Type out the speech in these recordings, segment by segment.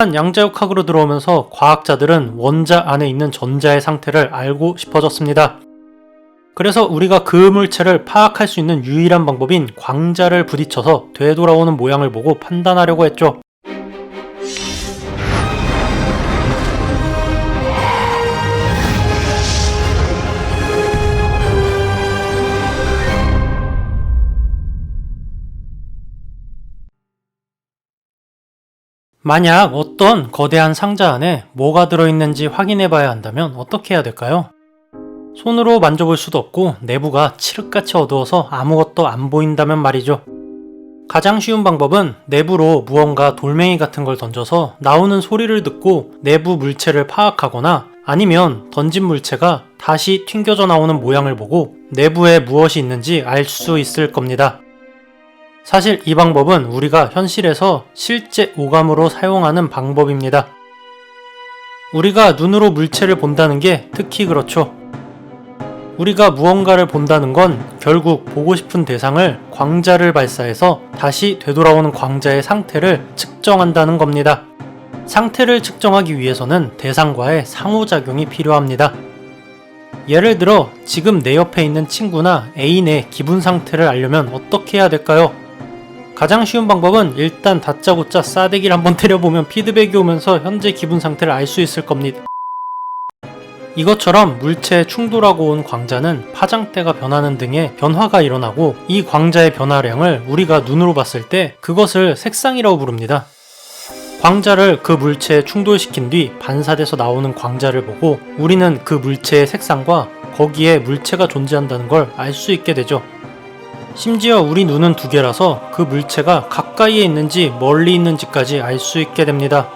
양자역학으로 들어오면서 과학자들은 원자 안에 있는 전자의 상태를 알고 싶어졌습니다. 그래서 우리가 그 물체를 파악할 수 있는 유일한 방법인 광자를 부딪혀서 되돌아오는 모양을 보고 판단하려고 했죠. 만약 어떤 거대한 상자 안에 뭐가 들어있는지 확인해 봐야 한다면 어떻게 해야 될까요? 손으로 만져볼 수도 없고 내부가 칠흑같이 어두워서 아무것도 안 보인다면 말이죠. 가장 쉬운 방법은 내부로 무언가 돌멩이 같은 걸 던져서 나오는 소리를 듣고 내부 물체를 파악하거나 아니면 던진 물체가 다시 튕겨져 나오는 모양을 보고 내부에 무엇이 있는지 알 수 있을 겁니다. 사실 이 방법은 우리가 현실에서 실제 오감으로 사용하는 방법입니다. 우리가 눈으로 물체를 본다는 게 특히 그렇죠. 우리가 무언가를 본다는 건 결국 보고 싶은 대상을 광자를 발사해서 다시 되돌아오는 광자의 상태를 측정한다는 겁니다. 상태를 측정하기 위해서는 대상과의 상호작용이 필요합니다. 예를 들어 지금 내 옆에 있는 친구나 애인의 기분 상태를 알려면 어떻게 해야 될까요? 가장 쉬운 방법은 일단 다짜고짜 싸대기를 한번 때려보면 피드백이 오면서 현재 기분 상태를 알 수 있을 겁니다. 이것처럼 물체에 충돌하고 온 광자는 파장대가 변하는 등의 변화가 일어나고 이 광자의 변화량을 우리가 눈으로 봤을 때 그것을 색상이라고 부릅니다. 광자를 그 물체에 충돌시킨 뒤 반사돼서 나오는 광자를 보고 우리는 그 물체의 색상과 거기에 물체가 존재한다는 걸 알 수 있게 되죠. 심지어 우리 눈은 두 개라서 그 물체가 가까이에 있는지 멀리 있는지까지 알 수 있게 됩니다.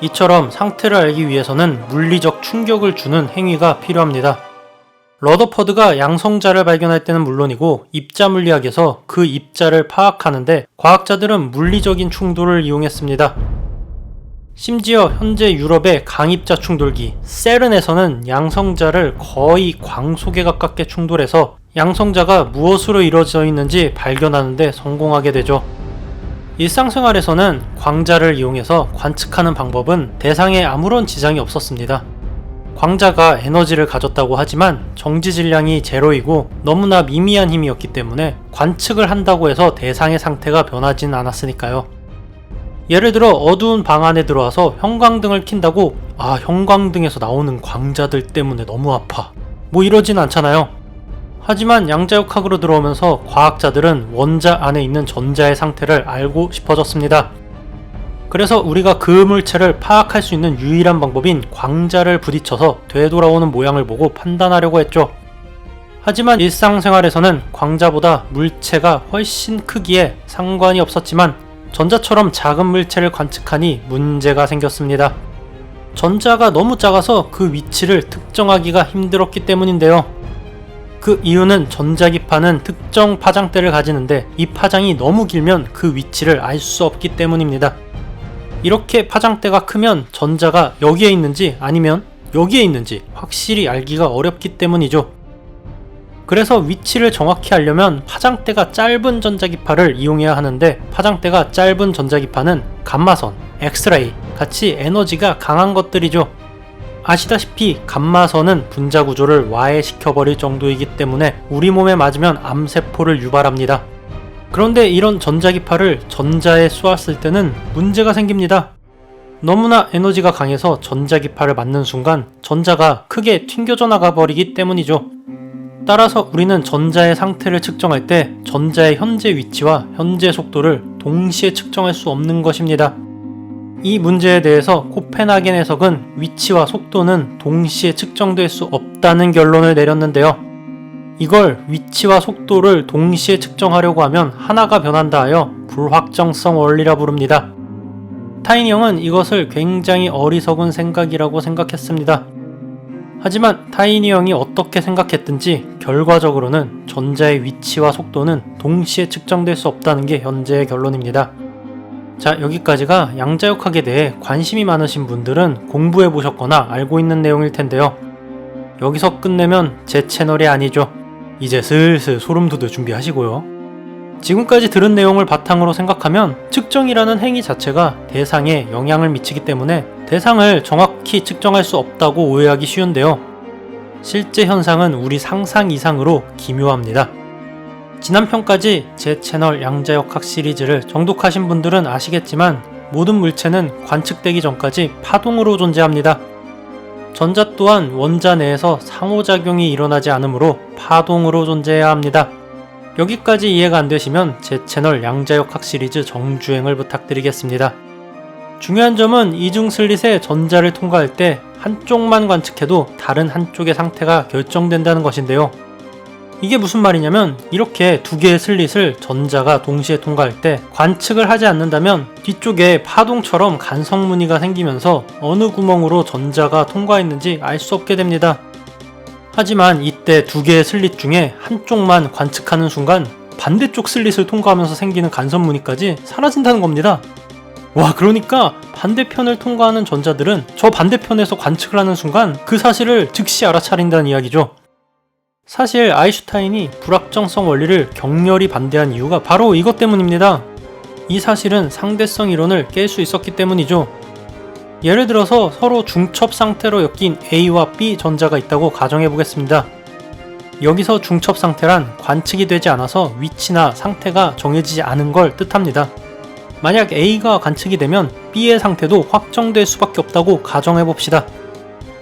이처럼 상태를 알기 위해서는 물리적 충격을 주는 행위가 필요합니다. 러더퍼드가 양성자를 발견할 때는 물론이고 입자 물리학에서 그 입자를 파악하는데 과학자들은 물리적인 충돌을 이용했습니다. 심지어 현재 유럽의 강입자 충돌기 세른에서는 양성자를 거의 광속에 가깝게 충돌해서 양성자가 무엇으로 이루어져 있는지 발견하는데 성공하게 되죠. 일상생활에서는 광자를 이용해서 관측하는 방법은 대상에 아무런 지장이 없었습니다. 광자가 에너지를 가졌다고 하지만 정지 질량이 제로이고 너무나 미미한 힘이었기 때문에 관측을 한다고 해서 대상의 상태가 변하진 않았으니까요. 예를 들어 어두운 방 안에 들어와서 형광등을 킨다고 아 형광등에서 나오는 광자들 때문에 너무 아파 뭐 이러진 않잖아요. 하지만 양자역학으로 들어오면서 과학자들은 원자 안에 있는 전자의 상태를 알고 싶어졌습니다. 그래서 우리가 그 물체를 파악할 수 있는 유일한 방법인 광자를 부딪혀서 되돌아오는 모양을 보고 판단하려고 했죠. 하지만 일상생활에서는 광자보다 물체가 훨씬 크기에 상관이 없었지만 전자처럼 작은 물체를 관측하니 문제가 생겼습니다. 전자가 너무 작아서 그 위치를 특정하기가 힘들었기 때문인데요. 그 이유는 전자기파는 특정 파장대를 가지는데 이 파장이 너무 길면 그 위치를 알 수 없기 때문입니다. 이렇게 파장대가 크면 전자가 여기에 있는지 아니면 여기에 있는지 확실히 알기가 어렵기 때문이죠. 그래서 위치를 정확히 알려면 파장대가 짧은 전자기파를 이용해야 하는데 파장대가 짧은 전자기파는 감마선, 엑스레이 같이 에너지가 강한 것들이죠. 아시다시피 감마선은 분자 구조를 와해시켜버릴 정도이기 때문에 우리 몸에 맞으면 암세포를 유발합니다. 그런데 이런 전자기파를 전자에 쏘았을 때는 문제가 생깁니다. 너무나 에너지가 강해서 전자기파를 맞는 순간 전자가 크게 튕겨져 나가 버리기 때문이죠. 따라서 우리는 전자의 상태를 측정할 때 전자의 현재 위치와 현재 속도를 동시에 측정할 수 없는 것입니다. 이 문제에 대해서 코펜하겐 해석은 위치와 속도는 동시에 측정될 수 없다는 결론을 내렸는데요. 이걸 위치와 속도를 동시에 측정하려고 하면 하나가 변한다 하여 불확정성 원리라 부릅니다. 타인이 형은 이것을 굉장히 어리석은 생각이라고 생각했습니다. 하지만 타이니 형이 어떻게 생각했든지 결과적으로는 전자의 위치와 속도는 동시에 측정될 수 없다는 게 현재의 결론입니다. 자, 여기까지가 양자역학에 대해 관심이 많으신 분들은 공부해 보셨거나 알고 있는 내용일 텐데요. 여기서 끝내면 제 채널이 아니죠. 이제 슬슬 소름 돋을 준비하시고요. 지금까지 들은 내용을 바탕으로 생각하면 측정이라는 행위 자체가 대상에 영향을 미치기 때문에 대상을 정확히 측정할 수 없다고 오해하기 쉬운데요. 실제 현상은 우리 상상 이상으로 기묘합니다. 지난 편까지 제 채널 양자역학 시리즈를 정독하신 분들은 아시겠지만 모든 물체는 관측되기 전까지 파동으로 존재합니다. 전자 또한 원자 내에서 상호작용이 일어나지 않으므로 파동으로 존재해야 합니다. 여기까지 이해가 안 되시면 제 채널 양자역학 시리즈 정주행을 부탁드리겠습니다. 중요한 점은 이중 슬릿의 전자를 통과할 때 한쪽만 관측해도 다른 한쪽의 상태가 결정된다는 것인데요. 이게 무슨 말이냐면 이렇게 두 개의 슬릿을 전자가 동시에 통과할 때 관측을 하지 않는다면 뒤쪽에 파동처럼 간성 무늬가 생기면서 어느 구멍으로 전자가 통과했는지 알 수 없게 됩니다. 하지만 이때 두 개의 슬릿 중에 한쪽만 관측하는 순간 반대쪽 슬릿을 통과하면서 생기는 간선 무늬까지 사라진다는 겁니다. 와, 그러니까 반대편을 통과하는 전자들은 저 반대편에서 관측을 하는 순간 그 사실을 즉시 알아차린다는 이야기죠. 사실 아인슈타인이 불확정성 원리를 격렬히 반대한 이유가 바로 이것 때문입니다. 이 사실은 상대성 이론을 깰 수 있었기 때문이죠. 예를 들어서 서로 중첩 상태로 엮인 A와 B 전자가 있다고 가정해 보겠습니다. 여기서 중첩 상태란 관측이 되지 않아서 위치나 상태가 정해지지 않은 걸 뜻합니다. 만약 A가 관측이 되면 B의 상태도 확정될 수밖에 없다고 가정해 봅시다.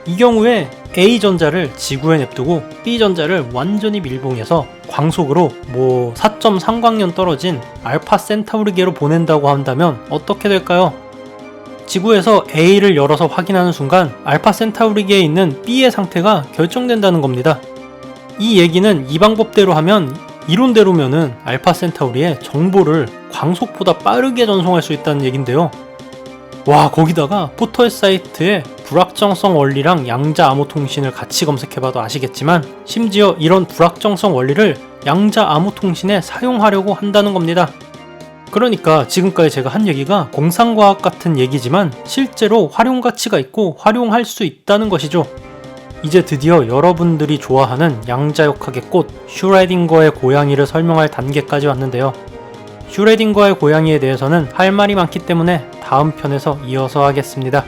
이 경우에 A 전자를 지구에 냅두고 B 전자를 완전히 밀봉해서 광속으로 뭐 4.3광년 떨어진 알파 센타우리계로 보낸다고 한다면 어떻게 될까요? 지구에서 A를 열어서 확인하는 순간 알파 센타우리계에 있는 B의 상태가 결정된다는 겁니다. 이 얘기는 이 방법대로 하면 이론대로면은 알파 센타우리의 정보를 광속보다 빠르게 전송할 수 있다는 얘긴데요. 와 거기다가 포털 사이트에 불확정성 원리랑 양자 암호 통신을 같이 검색해봐도 아시겠지만 심지어 이런 불확정성 원리를 양자 암호 통신에 사용하려고 한다는 겁니다. 그러니까 지금까지 제가 한 얘기가 공상과학 같은 얘기지만 실제로 활용 가치가 있고 활용할 수 있다는 것이죠. 이제 드디어 여러분들이 좋아하는 양자역학의 꽃 슈레딩거의 고양이를 설명할 단계까지 왔는데요. 슈레딩거의 고양이에 대해서는 할 말이 많기 때문에 다음 편에서 이어서 하겠습니다.